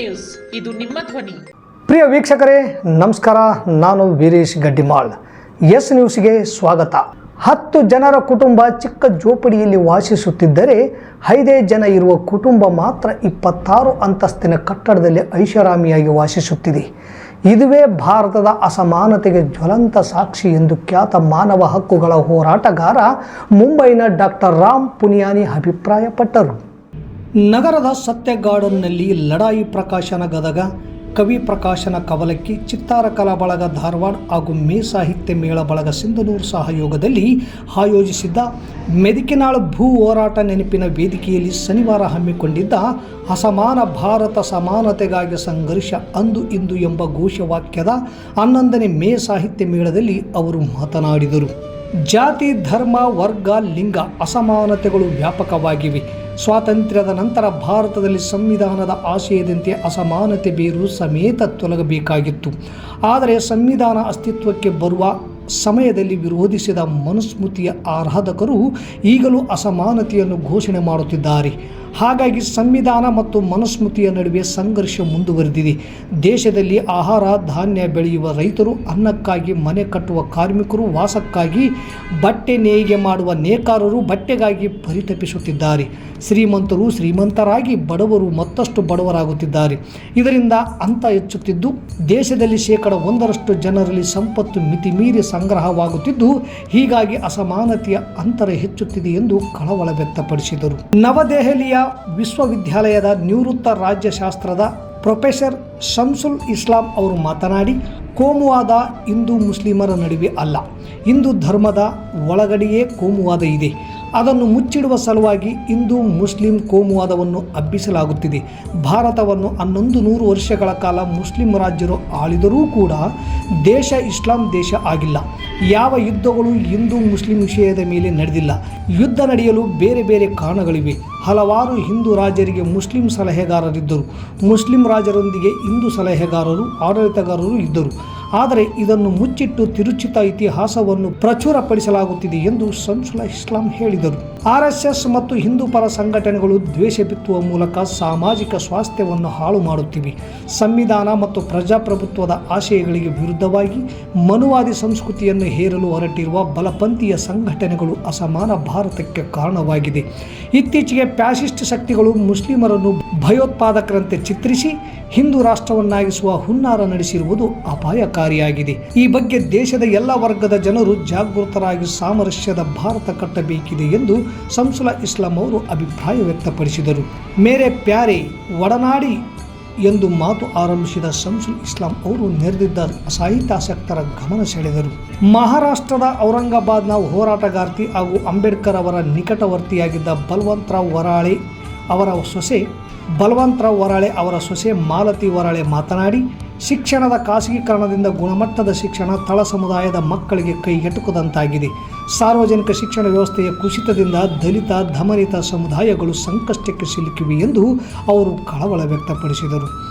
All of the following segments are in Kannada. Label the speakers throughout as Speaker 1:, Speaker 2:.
Speaker 1: ನ್ಯೂಸ್. ಇದು ನಿಮ್ಮ ಧ್ವನಿ.
Speaker 2: ಪ್ರಿಯ ವೀಕ್ಷಕರೇ, ನಮಸ್ಕಾರ. ನಾನು ವೀರೇಶ್ ಗಡ್ಡಿಮಾಳ್. ಎಸ್ ನ್ಯೂಸ್ಗೆ ಸ್ವಾಗತ. ಹತ್ತು ಜನರ ಕುಟುಂಬ ಚಿಕ್ಕ ಜೋಪಡಿಯಲ್ಲಿ ವಾಸಿಸುತ್ತಿದ್ದರೆ ಐದೇ ಜನ ಇರುವ ಕುಟುಂಬ ಮಾತ್ರ ಇಪ್ಪತ್ತಾರು ಅಂತಸ್ತಿನ ಕಟ್ಟಡದಲ್ಲಿ ಐಷಾರಾಮಿಯಾಗಿ ವಾಸಿಸುತ್ತಿದೆ. ಇದುವೇ ಭಾರತದ ಅಸಮಾನತೆಗೆ ಜ್ವಲಂತ ಸಾಕ್ಷಿ ಎಂದು ಖ್ಯಾತ ಮಾನವ ಹಕ್ಕುಗಳ ಹೋರಾಟಗಾರ ಮುಂಬೈನ ಡಾಕ್ಟರ್ ರಾಮ್ ಪುನಿಯಾನಿ ಅಭಿಪ್ರಾಯಪಟ್ಟರು. ನಗರದ ಸತ್ಯ ಗಾರ್ಡನ್ನಲ್ಲಿ ಲಡಾಯಿ ಪ್ರಕಾಶನ ಗದಗ, ಕವಿ ಪ್ರಕಾಶನ ಕವಲಕ್ಕಿ, ಚಿತ್ತಾರ ಕಲಾ ಬಳಗ ಧಾರವಾಡ ಹಾಗೂ ಮೇ ಸಾಹಿತ್ಯ ಮೇಳ ಬಳಗ ಸಿಂಧನೂರು ಸಹಯೋಗದಲ್ಲಿ ಆಯೋಜಿಸಿದ್ದ ಮೆದಿಕಿನಾಳು ಭೂ ಹೋರಾಟ ನೆನಪಿನ ವೇದಿಕೆಯಲ್ಲಿ ಶನಿವಾರ ಹಮ್ಮಿಕೊಂಡಿದ್ದ ಅಸಮಾನ ಭಾರತ ಸಮಾನತೆಗಾಗಿ ಸಂಘರ್ಷ ಅಂದು ಇಂದು ಎಂಬ ಘೋಷವಾಕ್ಯದ ಹನ್ನೊಂದನೇ ಮೇ ಸಾಹಿತ್ಯ ಮೇಳದಲ್ಲಿ ಅವರು ಮಾತನಾಡಿದರು. ಜಾತಿ, ಧರ್ಮ, ವರ್ಗ, ಲಿಂಗ ಅಸಮಾನತೆಗಳು ವ್ಯಾಪಕವಾಗಿವೆ. ಸ್ವಾತಂತ್ರ್ಯದ ನಂತರ ಭಾರತದಲ್ಲಿ ಸಂವಿಧಾನದ ಆಶಯದಂತೆ ಅಸಮಾನತೆ ಬೇರು ಸಮೇತ ತೊಲಗಬೇಕಾಗಿತ್ತು. ಆದರೆ ಸಂವಿಧಾನ ಅಸ್ತಿತ್ವಕ್ಕೆ ಬರುವ ಸಮಯದಲ್ಲಿ ವಿರೋಧಿಸಿದ ಮನುಸ್ಮೃತಿಯ ಆರಾಧಕರು ಈಗಲೂ ಅಸಮಾನತೆಯನ್ನು ಘೋಷಣೆ ಮಾಡುತ್ತಿದ್ದಾರೆ. ಹಾಗಾಗಿ ಸಂವಿಧಾನ ಮತ್ತು ಮನುಸ್ಮೃತಿಯ ನಡುವೆ ಸಂಘರ್ಷ ಮುಂದುವರೆದಿದೆ. ದೇಶದಲ್ಲಿ ಆಹಾರ, ಧಾನ್ಯ ಬೆಳೆಯುವ ರೈತರು ಅನ್ನಕ್ಕಾಗಿ ಮನೆ ಕಟ್ಟುವ ಕಾರ್ಮಿಕರು, ವಾಸಕ್ಕಾಗಿ ಬಟ್ಟೆ ನೇಯ್ಗೆ ಮಾಡುವ ನೇಕಾರರು ಬಟ್ಟೆಗಾಗಿ ಪರಿತಪಿಸುತ್ತಿದ್ದಾರೆ. ಶ್ರೀಮಂತರು ಶ್ರೀಮಂತರಾಗಿ ಬಡವರು ಮತ್ತಷ್ಟು ಬಡವರಾಗುತ್ತಿದ್ದಾರೆ. ಇದರಿಂದ ಅಂತ ಹೆಚ್ಚುತ್ತಿದ್ದು, ದೇಶದಲ್ಲಿ ಶೇಕಡ ಒಂದರಷ್ಟು ಜನರಲ್ಲಿ ಸಂಪತ್ತು ಮಿತಿಮೀರಿ ಸಂಗ್ರಹವಾಗುತ್ತಿದ್ದು, ಹೀಗಾಗಿ ಅಸಮಾನತೆಯ ಅಂತರ ಹೆಚ್ಚುತ್ತಿದೆ ಎಂದು ಕಳವಳ ವ್ಯಕ್ತಪಡಿಸಿದರು. ನವದೆಹಲಿಯ ವಿಶ್ವವಿದ್ಯಾಲಯದ ನಿವೃತ್ತ ರಾಜ್ಯಶಾಸ್ತ್ರದ ಪ್ರೊಫೆಸರ್ ಶಂಸುಲ್ ಇಸ್ಲಾಂ ಅವರು ಮಾತನಾಡಿ, ಕೋಮುವಾದ ಹಿಂದೂ ಮುಸ್ಲಿಮರ ನಡುವೆ ಅಲ್ಲ. ಹಿಂದೂ ಧರ್ಮದ ಒಳಗಡೆಯೇ ಕೋಮುವಾದ ಇದೆ. ಅದನ್ನು ಮುಚ್ಚಿಡುವ ಸಲುವಾಗಿ ಇಂದು ಮುಸ್ಲಿಂ ಕೋಮುವಾದವನ್ನು ಹಬ್ಬಿಸಲಾಗುತ್ತಿದೆ. ಭಾರತವನ್ನು ಹನ್ನೊಂದು ನೂರು ವರ್ಷಗಳ ಕಾಲ ಮುಸ್ಲಿಂ ರಾಜ್ಯರು ಆಳಿದರೂ ಕೂಡ ದೇಶ ಇಸ್ಲಾಂ ದೇಶ ಆಗಿಲ್ಲ. ಯಾವ ಯುದ್ಧಗಳು ಹಿಂದೂ ಮುಸ್ಲಿಂ ವಿಷಯದ ಮೇಲೆ ನಡೆದಿಲ್ಲ. ಯುದ್ಧ ನಡೆಯಲು ಬೇರೆ ಬೇರೆ ಕಾರಣಗಳಿವೆ. ಹಲವಾರು ಹಿಂದೂ ರಾಜರಿಗೆ ಮುಸ್ಲಿಂ ಸಲಹೆಗಾರರಿದ್ದರು. ಮುಸ್ಲಿಂ ರಾಜರೊಂದಿಗೆ ಹಿಂದೂ ಸಲಹೆಗಾರರು, ಆಡಳಿತಗಾರರು ಇದ್ದರು. ಆದರೆ ಇದನ್ನು ಮುಚ್ಚಿಟ್ಟು ತಿರುಚಿತ ಇತಿಹಾಸವನ್ನು ಪ್ರಚುರಪಡಿಸಲಾಗುತ್ತಿದೆ ಎಂದು ಸಂಸುಲ ಇಸ್ಲಾಂ ಹೇಳಿದರು. ಆರ್ ಎಸ್ ಎಸ್ ಮತ್ತು ಹಿಂದೂ ಪರ ಸಂಘಟನೆಗಳು ದ್ವೇಷ ಬಿತ್ತುವ ಮೂಲಕ ಸಾಮಾಜಿಕ ಸ್ವಾಸ್ಥ್ಯವನ್ನು ಹಾಳು ಮಾಡುತ್ತಿವೆ. ಸಂವಿಧಾನ ಮತ್ತು ಪ್ರಜಾಪ್ರಭುತ್ವದ ಆಶಯಗಳಿಗೆ ವಿರುದ್ಧವಾಗಿ ಮನುವಾದಿ ಸಂಸ್ಕೃತಿಯನ್ನು ಹೇರಲು ಹೊರಟಿರುವ ಬಲಪಂಥೀಯ ಸಂಘಟನೆಗಳು ಅಸಮಾನ ಭಾರತಕ್ಕೆ ಕಾರಣವಾಗಿದೆ. ಇತ್ತೀಚೆಗೆ ಫ್ಯಾಸಿಸ್ಟ್ ಶಕ್ತಿಗಳು ಮುಸ್ಲಿಮರನ್ನು ಭಯೋತ್ಪಾದಕರಂತೆ ಚಿತ್ರಿಸಿ ಹಿಂದೂ ರಾಷ್ಟ್ರವನ್ನಾಗಿಸುವ ಹುನ್ನಾರ ನಡೆಸಿರುವುದು ಅಪಾಯಕಾರಿಯಾಗಿದೆ ಈ ಬಗ್ಗೆ ದೇಶದ ಎಲ್ಲ ವರ್ಗದ ಜನರು ಜಾಗೃತರಾಗಿ ಸಾಮರಸ್ಯದ ಭಾರತ ಕಟ್ಟಬೇಕಿದೆ ಎಂದು ಸಂಸುಲ ಇಸ್ಲಾಂ ಅವರು ಅಭಿಪ್ರಾಯ ವ್ಯಕ್ತಪಡಿಸಿದರು. ಮೇರೆ ಪ್ಯಾರೆ, ಒಡನಾಡಿ ಎಂದು ಮಾತು ಆರಂಭಿಸಿದ ಶಂಸುಲ್ ಇಸ್ಲಾಂ ಅವರು ನೆರೆದಿದ್ದ ಸಾಹಿತ್ಯಾಸಕ್ತರ ಗಮನ ಸೆಳೆದರು. ಮಹಾರಾಷ್ಟ್ರದ ಔರಂಗಾಬಾದ್ನ ಹೋರಾಟಗಾರ್ತಿ ಹಾಗೂ ಅಂಬೇಡ್ಕರ್ ಅವರ ನಿಕಟವರ್ತಿಯಾಗಿದ್ದ ಬಲವಂತರಾವ್ ವರಾಳೆ ಅವರ ಸೊಸೆ ಬಲವಂತರಾವ್ ವರಾಳೆ ಅವರ ಸೊಸೆ ಮಾಲತಿ ವರಾಳೆ ಮಾತನಾಡಿ, ಶಿಕ್ಷಣದ ಖಾಸಗೀಕರಣದಿಂದ ಗುಣಮಟ್ಟದ ಶಿಕ್ಷಣ ತಳ ಸಮುದಾಯದ ಮಕ್ಕಳಿಗೆ ಕೈಗೆಟುಕದಂತಾಗಿದೆ ಸಾರ್ವಜನಿಕ ಶಿಕ್ಷಣ ವ್ಯವಸ್ಥೆಯ ಕುಸಿತದಿಂದ ದಲಿತ, ಧಮನಿತ ಸಮುದಾಯಗಳು ಸಂಕಷ್ಟಕ್ಕೆ ಸಿಲುಕಿವೆ ಎಂದು ಅವರು ಕಳವಳ ವ್ಯಕ್ತಪಡಿಸಿದರು.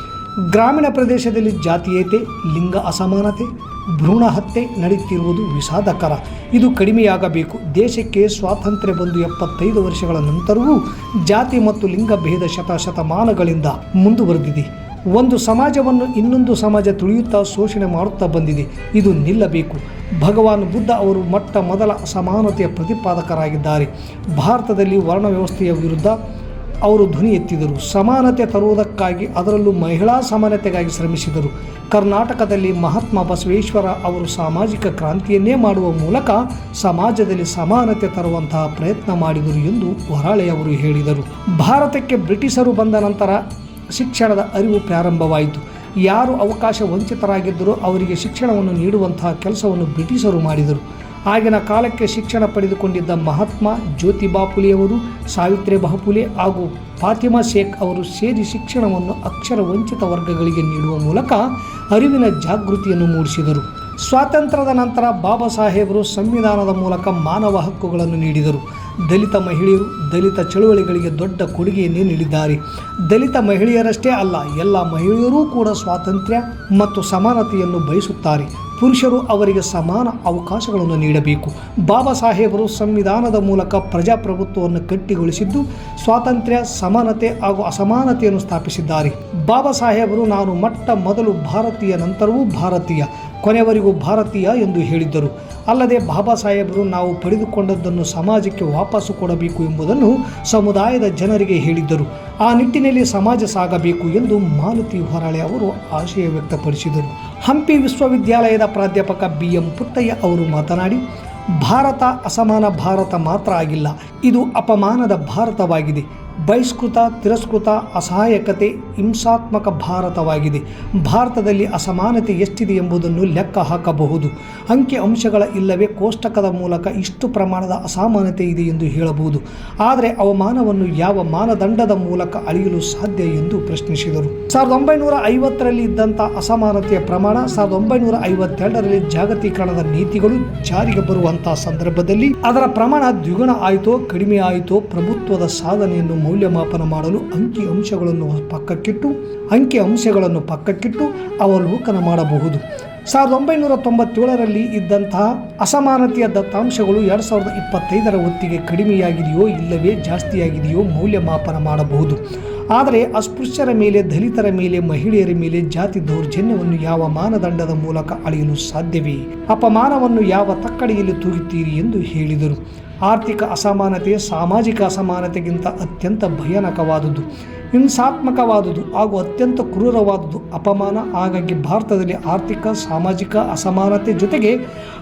Speaker 2: ಗ್ರಾಮೀಣ ಪ್ರದೇಶದಲ್ಲಿ ಜಾತೀಯತೆ, ಲಿಂಗ ಅಸಮಾನತೆ, ಭ್ರೂಣ ಹತ್ಯೆ ನಡೆಯುತ್ತಿರುವುದು ವಿಷಾದಕರ. ಇದು ಕಡಿಮೆಯಾಗಬೇಕು. ದೇಶಕ್ಕೆ ಸ್ವಾತಂತ್ರ್ಯ ಬಂದು ಎಪ್ಪತ್ತೈದು ವರ್ಷಗಳ ನಂತರವೂ ಜಾತಿ ಮತ್ತು ಲಿಂಗ ಭೇದ ಶತಶತಮಾನಗಳಿಂದ ಮುಂದುವರೆದಿದೆ. ಒಂದು ಸಮಾಜವನ್ನು ಇನ್ನೊಂದು ಸಮಾಜ ತುಳಿಯುತ್ತಾ ಶೋಷಣೆ ಮಾಡುತ್ತಾ ಬಂದಿದೆ. ಇದು ನಿಲ್ಲಬೇಕು. ಭಗವಾನ್ ಬುದ್ಧ ಅವರು ಮೊಟ್ಟ ಮೊದಲ ಅಸಮಾನತೆಯ ಪ್ರತಿಪಾದಕರಾಗಿದ್ದಾರೆ. ಭಾರತದಲ್ಲಿ ವರ್ಣ ವ್ಯವಸ್ಥೆಯ ವಿರುದ್ಧ ಅವರು ಧ್ವನಿ ಎತ್ತಿದರು. ಸಮಾನತೆ ತರುವುದಕ್ಕಾಗಿ ಅದರಲ್ಲೂ ಮಹಿಳಾ ಸಮಾನತೆಗಾಗಿ ಶ್ರಮಿಸಿದರು. ಕರ್ನಾಟಕದಲ್ಲಿ ಮಹಾತ್ಮ ಬಸವೇಶ್ವರ ಅವರು ಸಾಮಾಜಿಕ ಕ್ರಾಂತಿಯನ್ನೇ ಮಾಡುವ ಮೂಲಕ ಸಮಾಜದಲ್ಲಿ ಸಮಾನತೆ ತರುವಂತಹ ಪ್ರಯತ್ನ ಮಾಡಿದರು ಎಂದು ವರಾಳೆ ಅವರು ಹೇಳಿದರು. ಭಾರತಕ್ಕೆ ಬ್ರಿಟಿಷರು ಬಂದ ನಂತರ ಶಿಕ್ಷಣದ ಅರಿವು ಪ್ರಾರಂಭವಾಯಿತು. ಯಾರು ಅವಕಾಶ ವಂಚಿತರಾಗಿದ್ದರೂ ಅವರಿಗೆ ಶಿಕ್ಷಣವನ್ನು ನೀಡುವಂತಹ ಕೆಲಸವನ್ನು ಬ್ರಿಟಿಷರು ಮಾಡಿದರು. ಆಗಿನ ಕಾಲಕ್ಕೆ ಶಿಕ್ಷಣ ಪಡೆದುಕೊಂಡಿದ್ದ ಮಹಾತ್ಮ ಜ್ಯೋತಿಬಾ ಫುಲೆಯವರು ಸಾವಿತ್ರಿಬಾ ಫುಲೆ ಹಾಗೂ ಫಾತಿಮಾ ಶೇಖ್ ಅವರು ಸೇರಿ ಶಿಕ್ಷಣವನ್ನು ಅಕ್ಷರ ವಂಚಿತ ವರ್ಗಗಳಿಗೆ ನೀಡುವ ಮೂಲಕ ಅರಿವಿನ ಜಾಗೃತಿಯನ್ನು ಮೂಡಿಸಿದರು. ಸ್ವಾತಂತ್ರ್ಯದ ನಂತರ ಬಾಬಾ ಸಾಹೇಬರು ಸಂವಿಧಾನದ ಮೂಲಕ ಮಾನವ ಹಕ್ಕುಗಳನ್ನು ನೀಡಿದರು. ದಲಿತ ಮಹಿಳೆಯರು ದಲಿತ ಚಳುವಳಿಗಳಿಗೆ ದೊಡ್ಡ ಕೊಡುಗೆಯನ್ನೇ ನೀಡಿದ್ದಾರೆ. ದಲಿತ ಮಹಿಳೆಯರಷ್ಟೇ ಅಲ್ಲ, ಎಲ್ಲ ಮಹಿಳೆಯರೂ ಕೂಡ ಸ್ವಾತಂತ್ರ್ಯ ಮತ್ತು ಸಮಾನತೆಯನ್ನು ಬಯಸುತ್ತಾರೆ. ಪುರುಷರು ಅವರಿಗೆ ಸಮಾನ ಅವಕಾಶಗಳನ್ನು ನೀಡಬೇಕು. ಬಾಬಾ ಸಾಹೇಬರು ಸಂವಿಧಾನದ ಮೂಲಕ ಪ್ರಜಾಪ್ರಭುತ್ವವನ್ನು ಕಟ್ಟಿಗೊಳಿಸಿದ್ದು ಸ್ವಾತಂತ್ರ್ಯ, ಸಮಾನತೆ ಹಾಗೂ ಅಸಮಾನತೆಯನ್ನು ಸ್ಥಾಪಿಸಿದ್ದಾರೆ. ಬಾಬಾ ಸಾಹೇಬರು, ನಾನು ಮೊಟ್ಟ ಮೊದಲು ಭಾರತೀಯ, ನಂತರವೂ ಭಾರತೀಯ. ಕೊನೆಯವರೆಗೂ ಭಾರತೀಯ ಎಂದು ಹೇಳಿದ್ದರು. ಅಲ್ಲದೆ ಬಾಬಾ ಸಾಹೇಬರು ನಾವು ಪಡೆದುಕೊಂಡದ್ದನ್ನು ಸಮಾಜಕ್ಕೆ ವಾಪಸ್ಸು ಕೊಡಬೇಕು ಎಂಬುದನ್ನು ಸಮುದಾಯದ ಜನರಿಗೆ ಹೇಳಿದ್ದರು. ಆ ನಿಟ್ಟಿನಲ್ಲಿ ಸಮಾಜ ಸಾಗಬೇಕು ಎಂದು ಮಾಲತಿ ಹೊರಳೆ ಅವರು ಆಶಯ ವ್ಯಕ್ತಪಡಿಸಿದರು. ಹಂಪಿ ವಿಶ್ವವಿದ್ಯಾಲಯದ ಪ್ರಾಧ್ಯಾಪಕ ಬಿ ಎಂ ಪುಟ್ಟಯ್ಯ ಅವರು ಮಾತನಾಡಿ, ಭಾರತ ಅಸಮಾನ ಭಾರತ ಮಾತ್ರ ಆಗಿಲ್ಲ, ಇದು ಅಪಮಾನದ ಭಾರತವಾಗಿದೆ. ಬಹಿಷ್ಕೃತ, ತಿರಸ್ಕೃತ, ಅಸಹಾಯಕತೆ, ಹಿಂಸಾತ್ಮಕ ಭಾರತವಾಗಿದೆ. ಭಾರತದಲ್ಲಿ ಅಸಮಾನತೆ ಎಷ್ಟಿದೆ ಎಂಬುದನ್ನು ಲೆಕ್ಕ ಹಾಕಬಹುದು. ಅಂಕಿ ಅಂಶಗಳ ಇಲ್ಲವೇ ಕೋಷ್ಟಕದ ಮೂಲಕ ಇಷ್ಟು ಪ್ರಮಾಣದ ಅಸಮಾನತೆ ಇದೆ ಎಂದು ಹೇಳಬಹುದು. ಆದರೆ ಅವಮಾನವನ್ನು ಯಾವ ಮಾನದಂಡದ ಮೂಲಕ ಅಳೆಯಲು ಸಾಧ್ಯ ಎಂದು ಪ್ರಶ್ನಿಸಿದರು. ಸಾವಿರದ ಒಂಬೈನೂರ ಐವತ್ತರಲ್ಲಿ ಇದ್ದಂಥ ಅಸಮಾನತೆಯ ಪ್ರಮಾಣ ಸಾವಿರದ ಒಂಬೈನೂರ ಐವತ್ತೆರಡರಲ್ಲಿ ಜಾಗತೀಕರಣದ ನೀತಿಗಳು ಜಾರಿಗೆ ಬರುವಂತಹ ಸಂದರ್ಭದಲ್ಲಿ ಅದರ ಪ್ರಮಾಣ ದ್ವಿಗುಣ ಆಯಿತೋ, ಕಡಿಮೆ ಆಯಿತೋ ಪ್ರಭುತ್ವದ ಸಾಧನೆಯನ್ನು ಮೌಲ್ಯಮಾಪನ ಮಾಡಲು ಅಂಕಿ ಅಂಶಗಳನ್ನು ಪಕ್ಕಕ್ಕಿಟ್ಟು, ಅಂಕಿ ಅಂಶಗಳನ್ನು ಪಕ್ಕಕ್ಕಿಟ್ಟು ಅವಲೋಕನ ಮಾಡಬಹುದು. ಸಾವಿರದ ಒಂಬೈನೂರ ತೊಂಬತ್ತೇಳರಲ್ಲಿ ಇದ್ದಂತಹ ಅಸಮಾನತೆಯ ದತ್ತಾಂಶಗಳು ಎರಡು ಸಾವಿರದ ಇಪ್ಪತ್ತೈದರ ಹೊತ್ತಿಗೆ ಕಡಿಮೆಯಾಗಿದೆಯೋ ಇಲ್ಲವೇ ಜಾಸ್ತಿಯಾಗಿದೆಯೋ ಮೌಲ್ಯಮಾಪನ ಮಾಡಬಹುದು. ಆದರೆ ಅಸ್ಪೃಶ್ಯರ ಮೇಲೆ, ದಲಿತರ ಮೇಲೆ, ಮಹಿಳೆಯರ ಮೇಲೆ ಜಾತಿ ದೌರ್ಜನ್ಯವನ್ನು ಯಾವ ಮಾನದಂಡದ ಮೂಲಕ ಅಳೆಯಲು ಸಾಧ್ಯವೇ? ಅಪಮಾನವನ್ನು ಯಾವ ತಕ್ಕಡಿಯಲ್ಲಿ ತೂಗುತ್ತೀರಿ ಎಂದು ಹೇಳಿದರು. ಆರ್ಥಿಕ ಅಸಮಾನತೆ, ಸಾಮಾಜಿಕ ಅಸಮಾನತೆಗಿಂತ ಅತ್ಯಂತ ಭಯಾನಕವಾದುದು. ಹಿಂಸಾತ್ಮಕವಾದುದು ಹಾಗೂ ಅತ್ಯಂತ ಕ್ರೂರವಾದುದು ಅಪಮಾನ. ಹಾಗಾಗಿ ಭಾರತದಲ್ಲಿ ಆರ್ಥಿಕ, ಸಾಮಾಜಿಕ ಅಸಮಾನತೆ ಜೊತೆಗೆ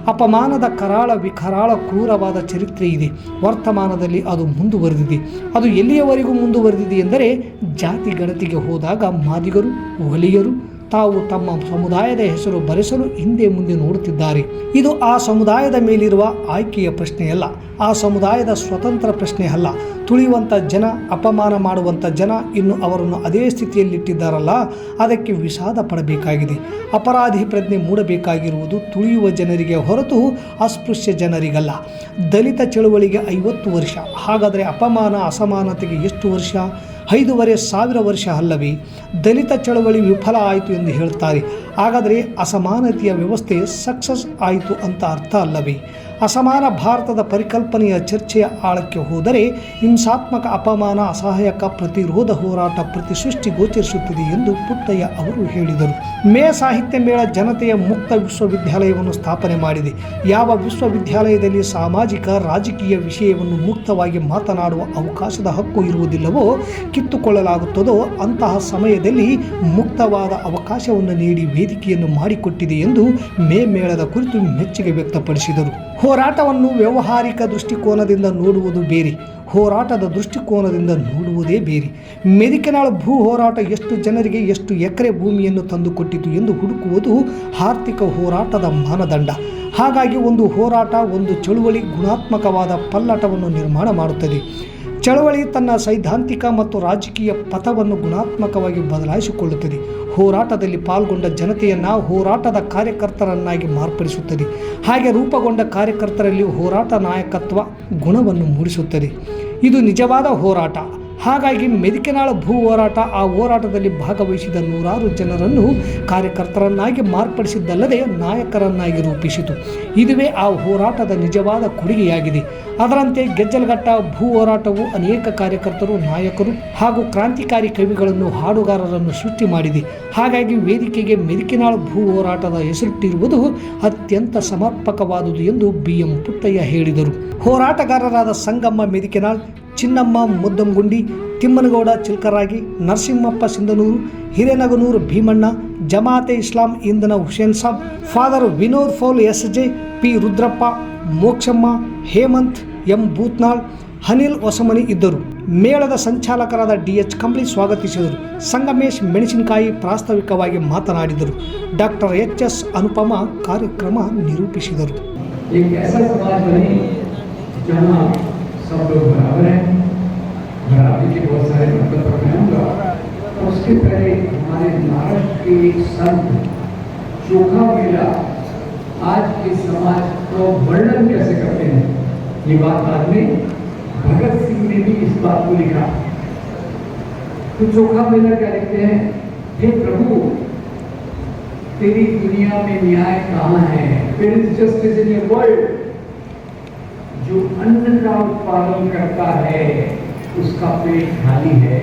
Speaker 2: ಅಪಮಾನದ ಕರಾಳ, ವಿಕರಾಳ, ಕ್ರೂರವಾದ ಚರಿತ್ರೆ ಇದೆ. ವರ್ತಮಾನದಲ್ಲಿ ಅದು ಮುಂದುವರೆದಿದೆ. ಅದು ಎಲ್ಲಿಯವರೆಗೂ ಮುಂದುವರೆದಿದೆ ಎಂದರೆ ಜಾತಿ ಗಣತಿಗೆ ಹೋದಾಗ ಮಾದಿಗರು ಒಲಿಯರು ತಾವು ತಮ್ಮ ಸಮುದಾಯದ ಹೆಸರು ಬರೆಸಲು ಹಿಂದೆ ಮುಂದೆ ನೋಡುತ್ತಿದ್ದಾರೆ. ಇದು ಆ ಸಮುದಾಯದ ಮೇಲಿರುವ ಆಯ್ಕೆಯ ಪ್ರಶ್ನೆಯಲ್ಲ. ಆ ಸಮುದಾಯದ ಸ್ವತಂತ್ರ ಪ್ರಶ್ನೆ ಅಲ್ಲ. ತುಳಿಯುವಂಥ ಜನ, ಅಪಮಾನ ಮಾಡುವಂಥ ಜನ ಇನ್ನು ಅವರನ್ನು ಅದೇ ಸ್ಥಿತಿಯಲ್ಲಿಟ್ಟಿದ್ದಾರಲ್ಲ. ಅದಕ್ಕೆ ವಿಷಾದ ಪಡಬೇಕಾಗಿದೆ. ಅಪರಾಧಿ ಪ್ರಜ್ಞೆ ಮೂಡಬೇಕಾಗಿರುವುದು ತುಳಿಯುವ ಜನರಿಗೆ ಹೊರತು ಅಸ್ಪೃಶ್ಯ ಜನರಿಗಲ್ಲ. ದಲಿತ ಚಳುವಳಿಗೆ ಐವತ್ತು ವರ್ಷ. ಹಾಗಾದರೆ ಅಪಮಾನ, ಅಸಮಾನತೆಗೆ ಎಷ್ಟು ವರ್ಷ? ಐದೂವರೆ ಸಾವಿರ ವರ್ಷ ಅಲ್ಲವೇ? ದಲಿತ ಚಳವಳಿ ವಿಫಲ ಆಯಿತು ಎಂದು ಹೇಳ್ತಾರೆ. ಹಾಗಾದರೆ ಅಸಮಾನತೆಯ ವ್ಯವಸ್ಥೆ ಸಕ್ಸಸ್ ಆಯಿತು ಅಂತ ಅರ್ಥ ಅಲ್ಲವೇ? ಅಸಮಾನ ಭಾರತದ ಪರಿಕಲ್ಪನೆಯ ಚರ್ಚೆಯ ಆಳಕ್ಕೆ ಹೋದರೆ ಹಿಂಸಾತ್ಮಕ ಅಪಮಾನ, ಅಸಹಾಯಕ ಪ್ರತಿರೋಧ ಹೋರಾಟ ಪ್ರತಿಸೃಷ್ಟಿ ಗೋಚರಿಸುತ್ತಿದೆ ಎಂದು ಪುಟ್ಟಯ್ಯ ಅವರು ಹೇಳಿದರು. ಮೇ ಸಾಹಿತ್ಯ ಮೇಳ ಜನತೆಯ ಮುಕ್ತ ವಿಶ್ವವಿದ್ಯಾಲಯವನ್ನು ಸ್ಥಾಪನೆ ಮಾಡಿದೆ. ಯಾವ ವಿಶ್ವವಿದ್ಯಾಲಯದಲ್ಲಿ ಸಾಮಾಜಿಕ, ರಾಜಕೀಯ ವಿಷಯವನ್ನು ಮುಕ್ತವಾಗಿ ಮಾತನಾಡುವ ಅವಕಾಶದ ಹಕ್ಕು ಇರುವುದಿಲ್ಲವೋ, ಕಿತ್ತುಕೊಳ್ಳಲಾಗುತ್ತದೋ, ಅಂತಹ ಸಮಯದಲ್ಲಿ ಮುಕ್ತವಾದ ಅವಕಾಶವನ್ನು ನೀಡಿ ವೇದಿಕೆಯನ್ನು ಮಾಡಿಕೊಟ್ಟಿದೆ ಎಂದು ಮೇ ಮೇಳದ ಕುರಿತು ಮೆಚ್ಚುಗೆ ವ್ಯಕ್ತಪಡಿಸಿದರು. ಹೋರಾಟವನ್ನು ವ್ಯಾವಹಾರಿಕ ದೃಷ್ಟಿಕೋನದಿಂದ ನೋಡುವುದು ಬೇರೆ, ಹೋರಾಟದ ದೃಷ್ಟಿಕೋನದಿಂದ ನೋಡುವುದೇ ಬೇರೆ. ಮೆದಿಕೆನಾಳ ಭೂ ಹೋರಾಟ ಎಷ್ಟು ಜನರಿಗೆ ಎಷ್ಟು ಎಕರೆ ಭೂಮಿಯನ್ನು ತಂದುಕೊಟ್ಟಿತು ಎಂದು ಹುಡುಕುವುದು ಆರ್ಥಿಕ ಹೋರಾಟದ ಮಾನದಂಡ. ಹಾಗಾಗಿ ಒಂದು ಹೋರಾಟ, ಒಂದು ಚಳುವಳಿ ಗುಣಾತ್ಮಕವಾದ ಪಲ್ಲಟವನ್ನು ನಿರ್ಮಾಣ ಮಾಡುತ್ತದೆ. ಚಳವಳಿ ತನ್ನ ಸೈದ್ಧಾಂತಿಕ ಮತ್ತು ರಾಜಕೀಯ ಪಥವನ್ನು ಗುಣಾತ್ಮಕವಾಗಿ ಬದಲಾಯಿಸಿಕೊಳ್ಳುತ್ತದೆ. ಹೋರಾಟದಲ್ಲಿ ಪಾಲ್ಗೊಂಡ ಜನತೆಯನ್ನು ಹೋರಾಟದ ಕಾರ್ಯಕರ್ತರನ್ನಾಗಿ ಮಾರ್ಪಡಿಸುತ್ತದೆ. ಹಾಗೆ ರೂಪುಗೊಂಡ ಕಾರ್ಯಕರ್ತರಲ್ಲಿ ಹೋರಾಟ ನಾಯಕತ್ವ ಗುಣವನ್ನು ಮೂಡಿಸುತ್ತದೆ. ಇದು ನಿಜವಾದ ಹೋರಾಟ. ಹಾಗಾಗಿ ಮೆದಿಕೆನಾಳ ಭೂ ಹೋರಾಟ ಆ ಹೋರಾಟದಲ್ಲಿ ಭಾಗವಹಿಸಿದ ನೂರಾರು ಜನರನ್ನು ಕಾರ್ಯಕರ್ತರನ್ನಾಗಿ ಮಾರ್ಪಡಿಸಿದ್ದಲ್ಲದೆ ನಾಯಕರನ್ನಾಗಿ ರೂಪಿಸಿತು. ಇದುವೇ ಆ ಹೋರಾಟದ ನಿಜವಾದ ಕೊಡುಗೆಯಾಗಿದೆ. ಅದರಂತೆ ಗೆಜ್ಜಲಘಟ್ಟ ಭೂ ಹೋರಾಟವು ಅನೇಕ ಕಾರ್ಯಕರ್ತರು, ನಾಯಕರು ಹಾಗೂ ಕ್ರಾಂತಿಕಾರಿ ಕವಿಗಳನ್ನು, ಹಾಡುಗಾರರನ್ನು ಸೃಷ್ಟಿ ಮಾಡಿದೆ. ಹಾಗಾಗಿ ವೇದಿಕೆಗೆ ಮೆದಿಕೆನಾಳ ಭೂ ಹೋರಾಟದ ಹೆಸರಿಟ್ಟಿರುವುದು ಅತ್ಯಂತ ಸಮರ್ಪಕವಾದುದು ಎಂದು ಬಿ ಎಂ ಪುಟ್ಟಯ್ಯ ಹೇಳಿದರು. ಹೋರಾಟಗಾರರಾದ ಸಂಗಮ್ಮ ಮೆದಿಕೆನಾಳ್ ಚಿನ್ನಮ್ಮ ಮುದ್ದಂಗುಂಡಿ ತಿಮ್ಮನಗೌಡ, ಚಿಲ್ಕರಾಗಿ, ನರಸಿಂಹಪ್ಪ ಸಿಂಧನೂರು, ಹಿರೇನಗನೂರು, ಭೀಮಣ್ಣ, ಜಮಾತೆ ಇಸ್ಲಾಂ ಇಂದನ Hussain Saab father Vinod Paul S J P Rudrappa, Mokshamma, Hemant, M Bhutnal, Anil Hosamani ಇದ್ದರು. ಮೇಳದ ಸಂಚಾಲಕರಾದ ಡಿ ಎಚ್ ಕಂಬ್ಳಿ ಸ್ವಾಗತಿಸಿದರು. ಸಂಗಮೇಶ್ ಮೆಣಸಿನಕಾಯಿ ಪ್ರಾಸ್ತಾವಿಕವಾಗಿ ಮಾತನಾಡಿದರು. ಡಾಕ್ಟರ್ ಎಚ್ ಎಸ್ ಅನುಪಮ ಕಾರ್ಯಕ್ರಮ ನಿರೂಪಿಸಿದರು.
Speaker 1: सब लोग बराबर हैं। बराबरी के बहुत सारे मतलब पर मैं उसके पहले हमारे महाराष्ट्र के एक संत चोखा मेला आज के समाज को वर्णन कैसे करते हैं? ये बात बाद में भगत सिंह ने भी इस बात को लिखा। तो चोखा मेला क्या लिखते हैं? हे प्रभु, तेरी दुनिया में न्याय कहाँ है? जस्टिस इन वर्ल्ड जो अन्न का उत्पादन करता है, उसका पेट खाली है।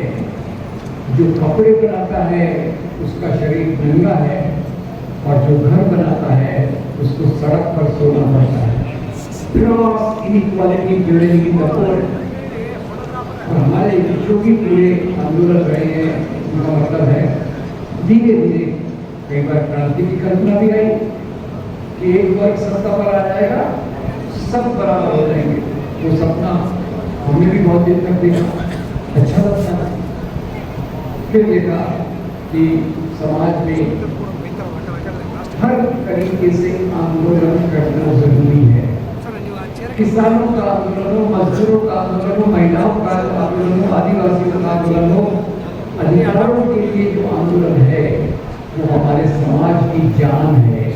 Speaker 1: जो कपड़े बनाता है, उसका शरीर नंगा है। और जो घर बनाता है, उसको सड़क पर सोना पड़ता है। क्रॉस इनक्वालिटी द वर्ल्ड और हमारे जो भी पूरे आंदोलन रहे हैं, उनका मतलब है धीरे धीरे कई बार क्रांति की कल्पना भी आई कि एक वर्ग सत्ता पर आ जाएगा सब बराबर हो जाएँगे। वो सपना हमने भी बहुत दिन तक देखा। अच्छा लगता है फिर देखा कि समाज में हर तरीके से आंदोलन करना ज़रूरी है। किसानों का आंदोलन हो, मजदूरों का आंदोलन हो, महिलाओं का आंदोलन हो, आदिवासियों का आंदोलन हो, अधिकारों के लिए जो आंदोलन है, वो हमारे समाज की जान है।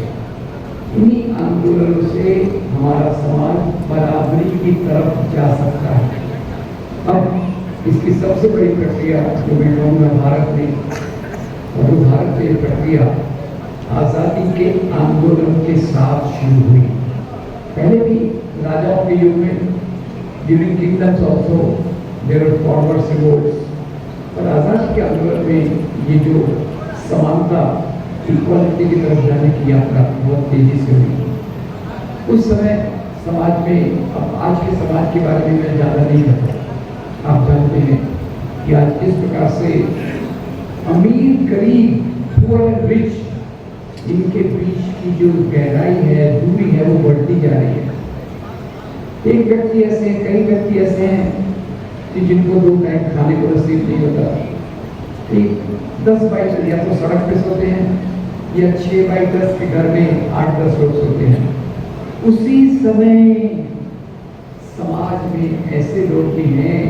Speaker 1: इन्हीं आंदोलनों से हमारा समाज बराबरी की तरफ़ जा सकता है। अब इसकी सबसे बड़ी प्रक्रिया जो मैं कहूँगा भारत में, और भारत में ये प्रक्रिया आज़ादी के आंदोलन के साथ शुरू हुई। पहले भी राजाओं के युग में during kingdoms also there are forward revolts और आज़ादी के आंदोलन में ये जो समानता इक्वालिटी की तरफ़ जाने की यात्रा बहुत तेज़ी से हुई। उस समय समाज में, अब आज के समाज के बारे में मैं ज़्यादा नहीं कहता आप जानते हैं कि आज किस प्रकार से अमीर, गरीब पुअर रिच इनके बीच की जो गहराई है, दूरी है, वो बढ़ती जा रही है। एक व्यक्ति ऐसे हैं, कई व्यक्ति ऐसे हैं कि जिनको दो टाइम खाने को नसीब नहीं होता। एक दस बाई या तो सड़क पे सोते हैं, या छः बाई दस के घर में आठ दस लोग सोते हैं। उसी समय समाज में ऐसे लोग भी हैं,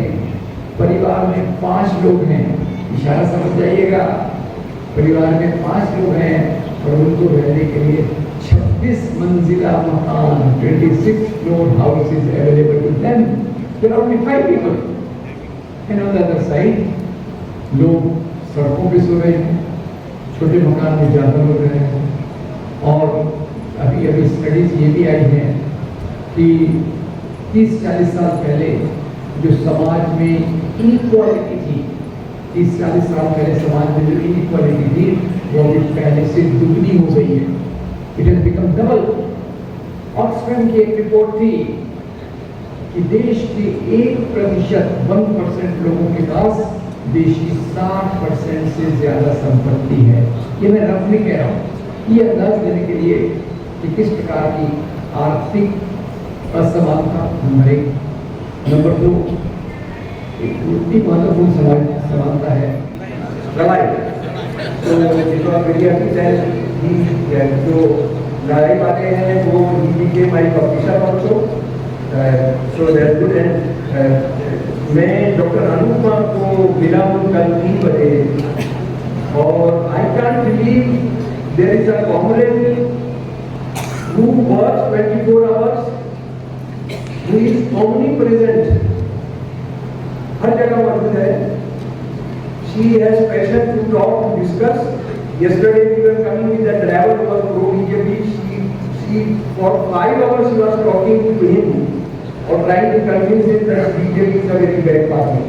Speaker 1: परिवार में पाँच लोग हैं। इशारा समझ जाइएगा। परिवार में पाँच लोग हैं और उनको रहने के लिए 26 मंजिला मकान 26 floor house is available to them there are only five people and on the other side लोग सड़कों पे सो रहे हैं, छोटे मकान में ज़्यादा लोग रहे हैं। और अभी अभी स्टडीज़ ये भी आई हैं कि 30-40 साल पहले जो समाज में इनक्वालिटी थी, तीस, चालीस साल पहले समाज में जो इनक्वालिटी थी, वो अभी पहले से दुगनी हो गई है। It has become double Oxfam की एक रिपोर्ट थी कि देश के एक प्रतिशत वन परसेंट लोगों के पास देश की साठ परसेंट से ज़्यादा संपत्ति है। ये मैं रफली कह रहा हूँ। ये अंदाज देने के लिए कि किस प्रकार की आर्थिक असमानता नंबर एक नंबर दो एक दूसरी महत्वपूर्ण समानता है
Speaker 3: Right. So, जिसको मीडिया की जो लड़ाई बातें हैं वो ही became my publisher also. Uh, so that's good and मैं डॉक्टर अनुपमा को मिला हूँ कल तीन बजे और I can believe there is a comrade who works 24 hours who is omnipresent हर जगह मौजूद है she has passion to talk to discuss yesterday we were coming with that driver who was pro BJP she she for five hours she was talking to him or trying to convince him that BJP is a very bad party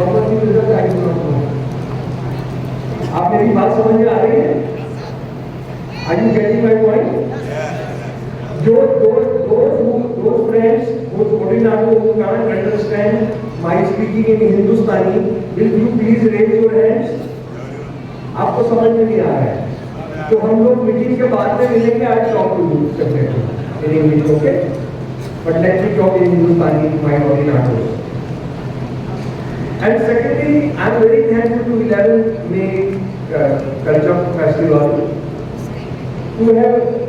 Speaker 3: what was the result I know आप मेरी बात समझ में आ रही है Are you getting my point? जो those those who those friends those Odinado who can't understand my speaking in Hindustani will you please raise your hands? आपको समझ में नहीं आ रहा है तो हम लोग मीटिंग के बाद में मिलेंगे आज talk to you in English okay but let me talk in Hindustani my Odinado. And secondly, I am very thankful to 11th May uh, Culture Festival who have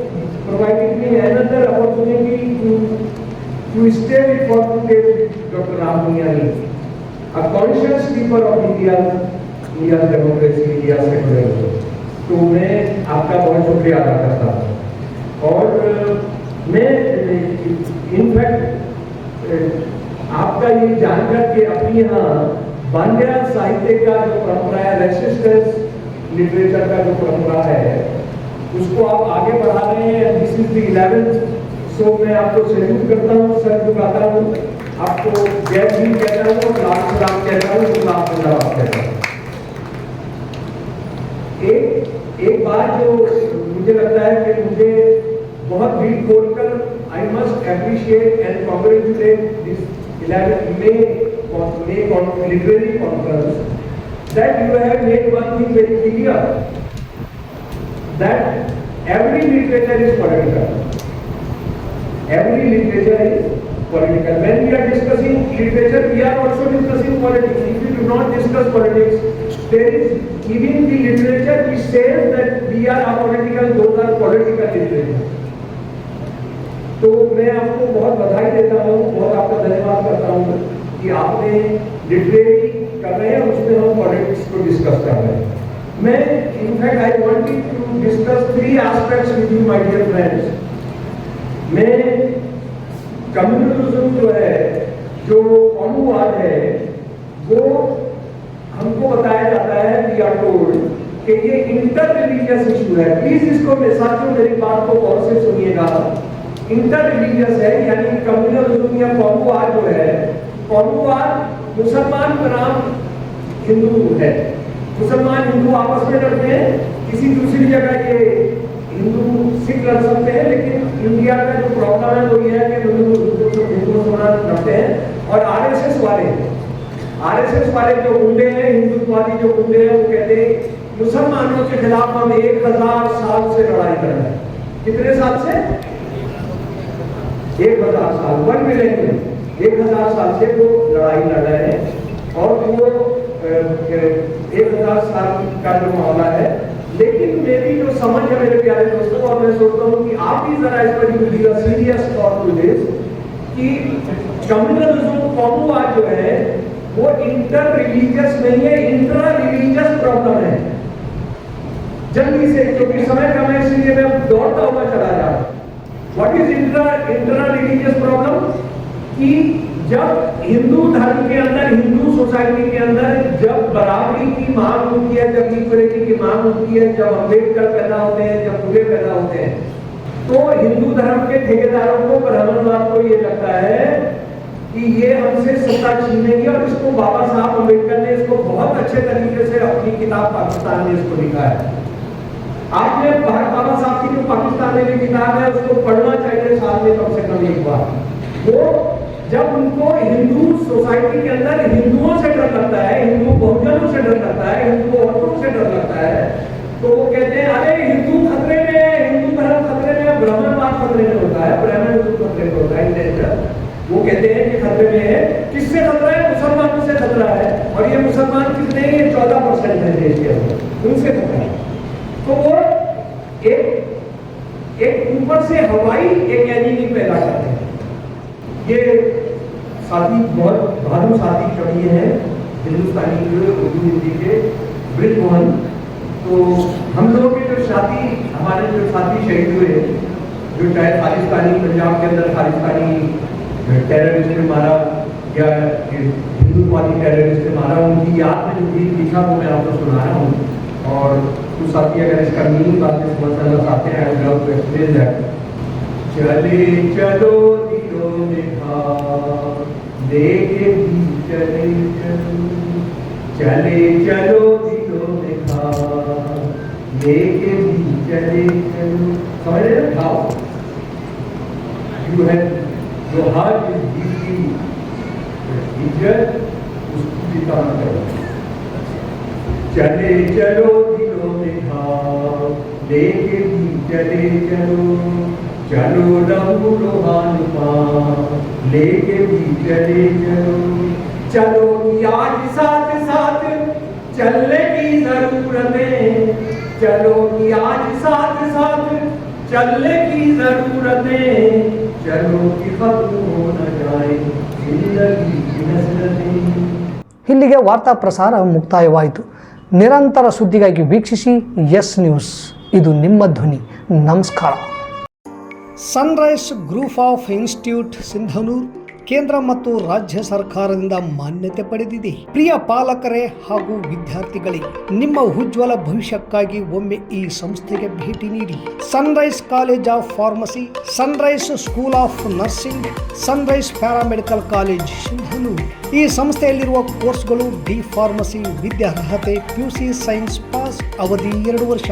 Speaker 3: provided me another opportunity to to stay with for two days Dr. Ram Munyani, a conscious keeper of India, India's democracy, India's secularism. तो मैं आपका बहुत शुक्रिया अदा करता हूँ और मैं इनफैक्ट आपका ये जानकर के अपने यहाँ बांग्ला साहित्य का जो परंपरा है रेसिस्टेंस लिटरेचर का जो परंपरा है उसको आप आगे बढ़ा रहे हैं this is the eleventh so मैं आपको सैल्यूट करता हूँ, सर झुकाता हूँ, आपको जय भीम कहता हूँ, और लाल सलाम कहता हूँ तो लाल सलाम कहता हूँ। एक एक बात जो मुझे लगता है कि मुझे बहुत भीड़ खोलकर I must appreciate and congratulate this 11 May May con- literary conference. That you have made one thing very clear. That every literature is political. Every literature is political. When we are discussing literature, we are also discussing politics. If we do not discuss politics, there is even the literature which says that we are apolitical, those are political literature. तो मैं आपको बहुत बधाई देता हूँ बहुत आपका धन्यवाद करता हूँ कि आपने लिटरेरी कर रहे हैं उसमें हम पॉलिटिक्स को डिस्कस कर रहे हैं मैं in fact I wanted discuss three aspects with you my dear friends मैं कम्युनलिज्म जो है, जो अनुवाद है, वो हमको बताया जाता है वी आर टोल्ड कि ये इंटर रिलीजियस इशू है। प्लीज़ इसको साथियों, मेरी बात को गौर से सुनिएगा। इंटर रिलीजियस है, यानी कम्युनलिज्म या कौमुवाद जो है कौमुवाद मुसलमान बनाम हिंदू है। मुसलमान हिंदू आपस में लड़ते हैं किसी दूसरी जगह ये हिंदू, सिख लड़ सकते हैं, लेकिन इंडिया का जो प्रॉब्लम है वो ये है कि हिंदू हिंदू लड़ते हैं। और आरएसएस वाले आरएसएस वाले जो गुंडे हैं, हिंदुत्ववादी जो गुंडे हैं, वो कहते हैं, मुसलमानों के खिलाफ हम एक हज़ार साल से लड़ाई कर रहे हैं। कितने साल से? एक हज़ार साल वन मिलेनियम एक हज़ार साल से वो लड़ाई लड़ रहे हैं। और वो एक हज़ार साल का जो मामला है लेकिन मेरी जो समझ है मेरे प्यारे दोस्तों, और मैं सोचता हूँ कि आप भी जरा इस पर you serious thought to this कि कम्युनलिज्म कॉमुवाद जो है, वो इंटर रिलीजियस नहीं है इंट्रा रिलीजियस प्रॉब्लम है। जल्दी से, क्योंकि समय कम है, इसलिए मैं दौड़ता हुआ चला जा रहा हूँ। What is intra intra religious problem कि जब हिंदू धर्म के अंदर, हिंदू सोसाइटी के अंदर, जब बराबरी की मांग होती है, जब इक्वलिटी की मांग होती है, जब अंबेडकर पैदा होते हैं, जब फुले पैदा होते हैं तो हिंदू धर्म के ठेकेदारों को ब्राह्मणवाद को ये लगता है कि ये हमसे सत्ता छीनेंगे और इसको बाबा साहब अंबेडकर ने इसको बहुत अच्छे तरीके से अपनी किताब पाकिस्तान में इसको लिखा है। आपने बाबा साहब की जो पाकिस्तान में भी किताब है, उसको पढ़ना चाहिए, साल में कम से कम एक बार। वो जब उनको हिंदू सोसाइटी के अंदर हिंदुओं से डर लगता है, हिंदू बहुजनों से डर लगता है, हिंदू औरतों से डर लगता है तो वो कहते हैं, अरे, हिंदू खतरे में है, हिंदू धर्म खतरे में है ब्राह्मणवाद खतरे में होता है, ब्राह्मण खतरे में होता है वो कहते हैं कि खतरे में है। किससे खतरा है? मुसलमानों से खतरा है। और ये मुसलमान कितने हैं? चौदह परसेंट है देश के अंदर। उनसे खतरा है। तो वो एक एक ऊपर से हवाई एक एनिमी पैदा करते हैं। ये साथी, बहुत भानु साथी कवि हैं, हिंदुस्तानी के, उर्दू हिंदी के, ब्रिज मोहन। तो हम लोगों के जो साथी, हमारे जो साथी शहीद हुए, जो चाहे खालिस्तानी, पंजाब के अंदर खालिस्तानी टेररिस्ट ने मारा, या हिंदुत्ववादी टेररिस्ट ने मारा, उनकी याद में जो गीत लिखा, वो मैं आपको सुना रहा हूँ। और कुछ साथी अगर इसका मीनिंग बात में समझना चाहते हैं लव टू एक्सप्लेन दैट चले चलो दिलों में लेके भी चले चलो चले चलो दिलों में भाव भी चले चलो, समझ रहे भाव यू है, जो हर चीज़ की इज़्ज़त, उसको जिताना करो चले चलो दिलों में भाव लेके भी चले चलो। चलो लहू लोहान पाव लेके भी चले चलो चलो कि आज साथ साथ चलने की जरूरत है चलो कि आज साथ साथ चलने की जरूरत है चलो कि खत्म हो न जाए जिंदगी की नजरतें
Speaker 2: ಇಲ್ಲಿಗೆ ವಾರ್ತಾ ಪ್ರಸಾರ ಮುಕ್ತಾಯವಾಯಿತು ನಿರಂತರ ಸುದ್ದಿಗಾಗಿ ವೀಕ್ಷಿಸಿ ಎಸ್ ನ್ಯೂಸ್ ಇದು ನಿಮ್ಮ ಧ್ವನಿ ನಮಸ್ಕಾರ Sunrise group of institute Sindhanur ಕೇಂದ್ರ ಮತ್ತು ರಾಜ್ಯ ಸರ್ಕಾರದಿಂದ ಮಾನ್ಯತೆ ಪಡೆದಿದೆ ಪ್ರಿಯ ಪಾಲಕರೇ ಹಾಗೂ ವಿದ್ಯಾರ್ಥಿಗಳೇ ನಿಮ್ಮ ಉಜ್ವಲ ಭವಿಷ್ಯಕ್ಕಾಗಿ ಒಮ್ಮೆ ಈ ಸಂಸ್ಥೆಗೆ ಭೇಟಿ ನೀಡಿ Sunrise college of pharmacy Sunrise school of nursing Sunrise paramedical college Sindhanur ಈ ಸಂಸ್ಥೆಯಲ್ಲಿರುವ ಕೋರ್ಸ್ಗಳು ಡಿ ಫಾರ್ಮಸಿ ವಿದ್ಯಾರ್ಹತೆ ಪಿಯುಸಿ ಸೈನ್ಸ್ ಪಾಸ್ ಅವಧಿ ಎರಡು ವರ್ಷ.